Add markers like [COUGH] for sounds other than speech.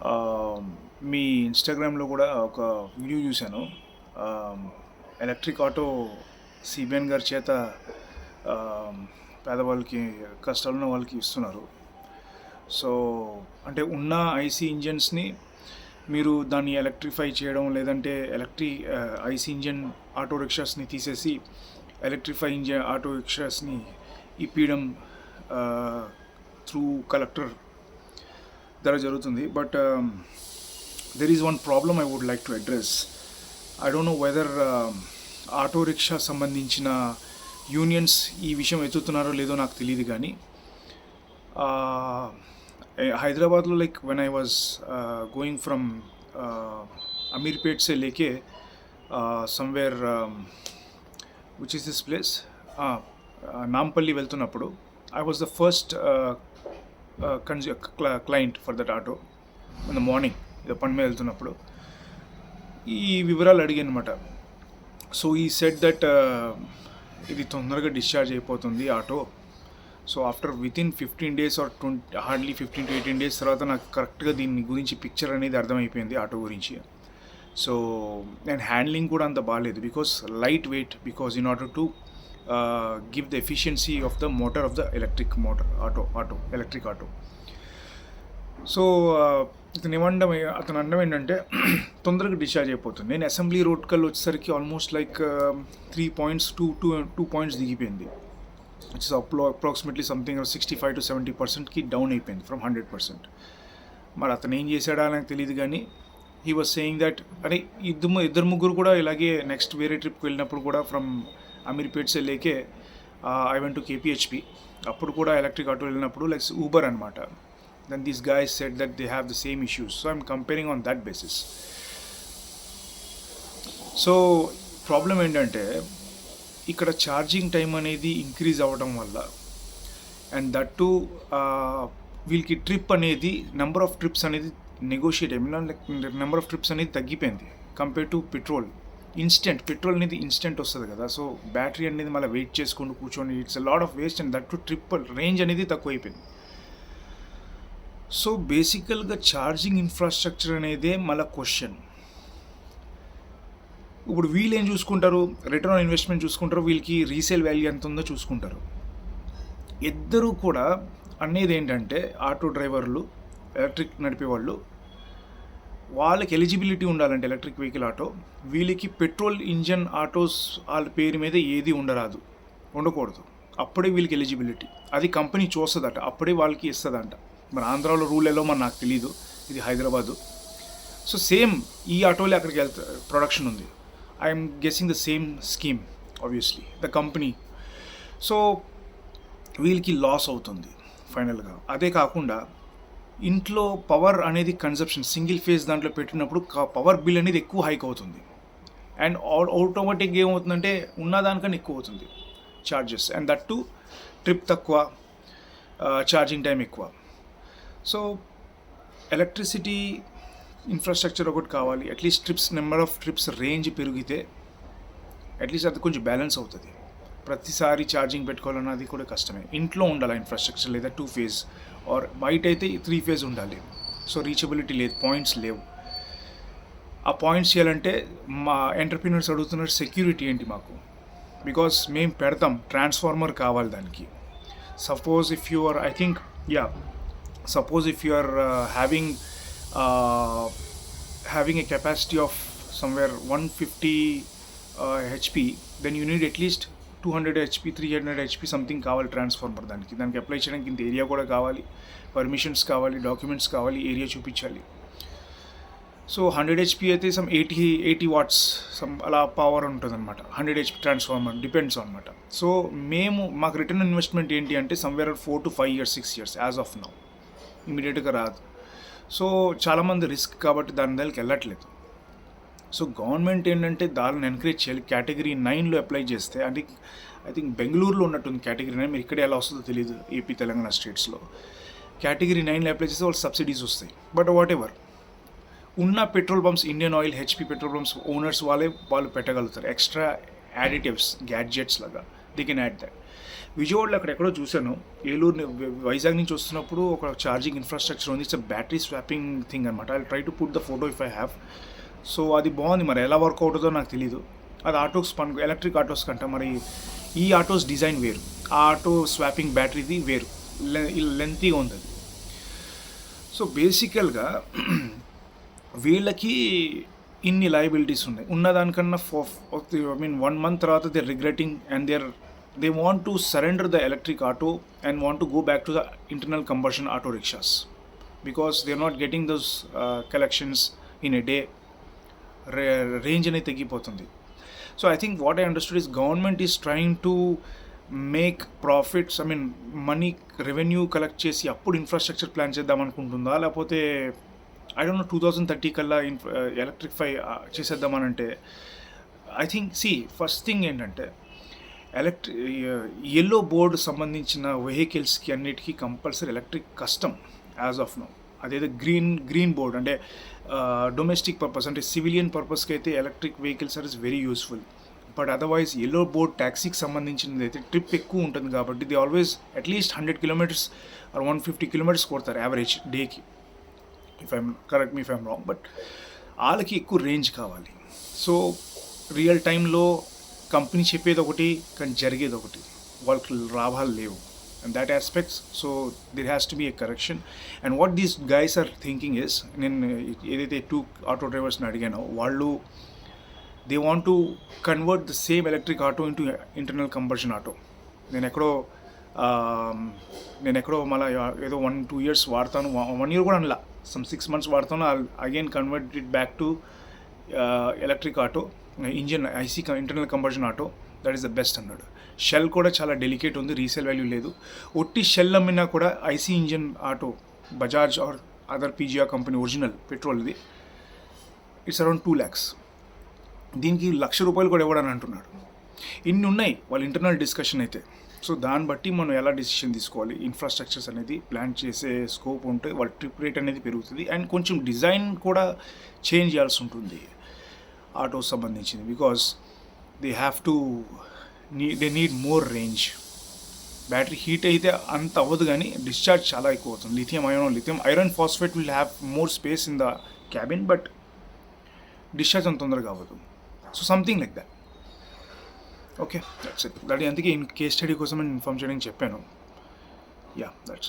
Um, మీ ఇన్స్టాగ్రామ్లో కూడా ఒక వీడియో చూశాను. ఎలక్ట్రిక్ ఆటో సిబిఎన్ గారి చేత um, పేదవాళ్ళకి కష్టాలు ఉన్న వాళ్ళకి ఇస్తున్నారు. సో అంటే ఉన్న ఐసీ ఇంజన్స్ని మీరు దాన్ని ఎలక్ట్రిఫై చేయడం లేదంటే ఎలక్ట్రి uh, ఐసీ ఇంజన్ ఆటో రిక్షాస్ని తీసేసి ఎలక్ట్రిఫై ఇంజన్ ఆటో రిక్షాస్ని ఇప్పించడం త్రూ uh, కలెక్టర్ ధర జరుగుతుంది. But there is one problem I would like to address I don't know whether auto rickshaw సంబంధించిన యూనియన్స్ ఈ విషయం ఎత్తుతున్నారో లేదో నాకు తెలియదు కానీ హైదరాబాద్లో like when I was going from Ameerpet say like somewhere which is this place Nampally వెళ్తున్నప్పుడు I was the first client for that auto in the morning ఏదో పని మీద వెళ్తున్నప్పుడు ఈ వివరాలు అడిగాను అనమాట సో ఈ సెట్ దట్ ఇది తొందరగా డిశ్చార్జ్ అయిపోతుంది auto. So after within fifteen days or twenty hardly fifteen to eighteen days తర్వాత నాకు కరెక్ట్గా దీని గురించి పిక్చర్ అనేది అర్థమైపోయింది ఆటో గురించి. సో అండ్ హ్యాండ్లింగ్ కూడా అంత బాగాలేదు because light weight because in order to give the efficiency of the motor of the electric motor auto auto electric auto so ఇతను ఏమండం అతను అనడం ఏంటంటే [CLEARS THROAT] తొందరగా డిశ్చార్జ్ అయిపోతుంది. నేను అసెంబ్లీ రోడ్ కల్ వచ్చేసరికి almost like three points two two two points దిగిపోయింది. It's అప్లో approximately something sixty five to seventy పర్సెంట్కి డౌన్ అయిపోయింది ఫ్రమ్ హండ్రెడ్ పర్సెంట్ మరి అతను ఏం చేశాడా నాకు తెలియదు కానీ హీ వాజ్ సేయింగ్ దట్ అరే ఇద్దరు ఇద్దరు ముగ్గురు కూడా ఇలాగే నెక్స్ట్ వేరే ట్రిప్కి వెళ్ళినప్పుడు కూడా ఫ్రమ్ అమీర్పేట్స్ వెళ్ళేకే ఐ వెంట్ టు కేపీహెచ్పి అప్పుడు కూడా ఎలక్ట్రిక్ ఆటో వెళ్ళినప్పుడు లైక్ ఊబర్ అనమాట then these guys said that they have the same issues so I'm comparing on that basis so problem ఏంటంటే ఇక్కడ ఛార్జింగ్ టైం అనేది ఇంక్రీజ్ అవ్వడం వల్ల అండ్ దట్ టు వీళ్ళకి ట్రిప్ అనేది నెంబర్ ఆఫ్ ట్రిప్స్ అనేది negotiate like number of trips అనేది తగ్గిపోయింది compare to petrol instant petrol అనేది ఇన్స్టెంట్ వస్తుంది కదా. సో బ్యాటరీ అనేది మళ్ళీ వెయిట్ చేసుకుంటూ కూర్చొని it's lot of waste and that to trip range అనేది తక్కువ అయిపోయింది సో బేసికల్గా ఛార్జింగ్ ఇన్ఫ్రాస్ట్రక్చర్ అనేదే మళ్ళీ క్వశ్చన్ ఇప్పుడు వీళ్ళు ఏం చూసుకుంటారు? రిటర్న్ ఆన్ ఇన్వెస్ట్మెంట్ చూసుకుంటారు వీళ్ళకి రీసేల్ వాల్యూ ఎంత ఉందో చూసుకుంటారు. ఇద్దరూ కూడా అనేది ఏంటంటే ఆటో డ్రైవర్లు ఎలక్ట్రిక్ నడిపేవాళ్ళు వాళ్ళకి ఎలిజిబిలిటీ ఉండాలంటే ఎలక్ట్రిక్ వెహికల్ ఆటో వీళ్ళకి పెట్రోల్ ఇంజన్ ఆటోస్ వాళ్ళ పేరు మీద ఏది ఉండరాదు ఉండకూడదు. అప్పుడే వీళ్ళకి ఎలిజిబిలిటీ. అది కంపెనీ చూస్తుందట అప్పుడే వాళ్ళకి ఇస్తుందంట. మన ఆంధ్రాలో రూల్ ఎలా మరి నాకు తెలియదు ఇది హైదరాబాదు. సో సేమ్ ఈ ఆటోలే అక్కడికి వెళ్తా ప్రొడక్షన్ ఉంది. I'm guessing the same scheme obviously the company. So వీళ్ళకి లాస్ అవుతుంది ఫైనల్గా. అదే కాకుండా ఇంట్లో పవర్ అనేది కన్సప్షన్ సింగిల్ ఫేజ్ దాంట్లో పెట్టినప్పుడు పవర్ బిల్ అనేది ఎక్కువ హైక్ అవుతుంది. అండ్ ఆటోమేటిక్గా ఏమవుతుందంటే ఉన్న దానికన్నా ఎక్కువ అవుతుంది charges and that to trip తక్కువ ఛార్జింగ్ టైం ఎక్కువ. సో ఎలక్ట్రిసిటీ ఇన్ఫ్రాస్ట్రక్చర్ ఒకటి కావాలి. At least trips number of trips range పెరిగితే అట్లీస్ట్ అది కొంచెం బ్యాలెన్స్ అవుతుంది. ప్రతిసారి ఛార్జింగ్ పెట్టుకోవాలన్నది కూడా కష్టమే. ఇంట్లో ఉండాలి ఇన్ఫ్రాస్ట్రక్చర్ లేదా టూ ఫేజ్ ఆర్ బయట అయితే త్రీ ఫేజ్ ఉండాలి. సో రీచబిలిటీ లేదు పాయింట్స్ లేవు. ఆ పాయింట్స్ చేయాలంటే మా ఎంటర్ప్రీనర్స్ అడుగుతున్నారు సెక్యూరిటీ ఏంటి మాకు? బికాస్ మేము పెడతాం ట్రాన్స్ఫార్మర్ కావాలి దానికి. Suppose if you are I think yeah suppose if you are having having a capacity of somewhere one fifty HP then you need at least two hundred HP three hundred HP something కావాలి transformer దానికి. దానికి apply చేయడానికి ఇంత area కూడా కావాలి. Permissions కావాలి documents కావాలి area చూపించాలి. సో హండ్రెడ్ హెచ్పి అయితే some eighty eighty watts some అలా పవర్ ఉంటుందన్నమాట. హండ్రెడ్ హెచ్పి ట్రాన్స్ఫార్మర్ డిపెండ్స్ అనమాట సో మేము మాకు రిటర్న్ ఇన్వెస్ట్మెంట్ ఏంటి అంటే somewhere four to five years six years as of now ఇమీడియట్గా రాదు. సో చాలామంది రిస్క్ కాబట్టి దాని దగ్గరికి వెళ్ళట్లేదు. సో గవర్నమెంట్ ఏంటంటే దారిని ఎంకరేజ్ చేయాలి. కేటగిరీ నైన్లో అప్లై చేస్తే అంటే ఐ థింక్ బెంగళూరులో ఉన్నట్టుంది కేటగిరీ నైన్ మీరు ఇక్కడ ఎలా వస్తుందో తెలియదు ఏపీ తెలంగాణ స్టేట్స్లో కేటగిరీ నైన్లో అప్లై చేస్తే వాళ్ళు సబ్సిడీస్ వస్తాయి. బట్ వాట్ ఎవర్ ఉన్న petrol pumps Indian oil HP petrol pumps owners వాళ్ళే వాళ్ళు పెట్టగలుగుతారు. ఎక్స్ట్రా యాడిటివ్స్ గ్యాడ్జెట్స్ లాగా. దే కెన్ యాడ్ దట్ విజయవాడలో అక్కడ ఎక్కడో చూశాను. ఏలూరు వైజాగ్ నుంచి వస్తున్నప్పుడు ఒక ఛార్జింగ్ ఇన్ఫ్రాస్ట్రక్చర్ ఉంది. ఇట్స్ బ్యాటరీ స్వాపింగ్ థింగ్ అనమాట I try to put the photo if I have so అది బాగుంది మరి. ఎలా వర్క్ అవుతుందో నాకు తెలియదు అది ఆటోస్ పన్ ఎలక్ట్రిక్ ఆటోస్ కంట మరి ఈ ఆటోస్ డిజైన్ వేరు. ఆ ఆటో స్వాపింగ్ బ్యాటరీది వేరు. లెంతీగా ఉంది అది సో బేసికల్గా [CLEARS THROAT] వీళ్ళకి ఇన్ని లయబిలిటీస్ ఉన్నాయి. ఉన్నదానికన్నా ఫో ఐ మీన్ వన్ మంత్ తర్వాత they regretting and there they want to surrender the electric auto and want to go back to the internal combustion auto rickshaws because they are not getting those collections in a day range అనేది తగ్గిపోతుంది. So I think what I understood is government is trying to make profits I mean money revenue collect చేసి అప్పుడు infrastructure plan చేద్దాం అనుకుంటుందా? లేకపోతే I don't know two thousand thirty కల్లా ఇన్ఫ్ electrify చేసేద్దామనంటే I think see first thing ఏంటంటే ఎలక్ట్రి yellow board సంబంధించిన వెహికల్స్కి అన్నిటికీ కంపల్సరీ ఎలక్ట్రిక్ కష్టం యాజ్ ఆఫ్ నో అదేదో గ్రీన్ గ్రీన్ బోర్డ్ అంటే డొమెస్టిక్ పర్పస్ అంటే సివిలియన్ పర్పస్కి అయితే electric vehicles are is very useful but otherwise yellow board ట్యాక్సీకి సంబంధించినది అయితే ట్రిప్ ఎక్కువ ఉంటుంది కాబట్టి the always at least hundred kilometres or one fifty kilometres కొడతారు యావరేజ్ డేకి if I'm correct me if I'm wrong but వాళ్ళకి ఎక్కువ రేంజ్ కావాలి. సో రియల్ టైంలో కంపెనీ చెప్పేది ఒకటి కానీ జరిగేది ఒకటి. వాళ్ళకి లాభాలు లేవు. And that aspects so there has to be a correction. And what these guys are thinking is నేను ఏదైతే టూ ఆటో డ్రైవర్స్ని అడిగానో వాళ్ళు they want to convert the same electric auto into internal combustion auto నేను ఎక్కడో నేను ఎక్కడో మళ్ళీ ఏదో వన్ టూ ఇయర్స్ వాడతాను వన్ ఇయర్ కూడా అనలా. సమ్ సిక్స్ మంత్స్ వాడతాను again convert it back to electric auto engine IC internal combustion auto that is the best అన్నాడు షెల్ కూడా చాలా డెలికేట్ ఉంది రీసేల్ వాల్యూ లేదు. ఒట్టి షెల్ అమ్మినా కూడా IC engine auto Bajaj or other PGR company original పెట్రోల్ది it's around two lakhs దీనికి లక్ష రూపాయలు కూడా ఇవ్వడని అంటున్నాడు. ఇన్ని ఉన్నాయి వాళ్ళ ఇంటర్నల్ డిస్కషన్ అయితే. సో దాన్ని బట్టి మనం ఎలా డిసిషన్ తీసుకోవాలి? ఇన్ఫ్రాస్ట్రక్చర్స్ అనేది ప్లాన్ చేసే స్కోప్ ఉంటే వాళ్ళ ట్రిప్ రేట్ అనేది పెరుగుతుంది. అండ్ కొంచెం డిజైన్ కూడా చేంజ్ చేయాల్సి ఉంటుంది ఆటో సంబంధించింది because they have to need they need more range battery heat అయితే అంత అవ్వదు కానీ డిశ్చార్జ్ చాలా ఎక్కువ అవుతుంది. Lithium ion lithium iron phosphate will have more space in the cabin but discharge అంత తొందరగా అవ్వదు. So something like that okay that's it that అందుకే ఇన్ కేస్ స్టడీ కోసం నేను ఇన్ఫార్మ్ చేయడానికి చెప్పాను. Yeah that's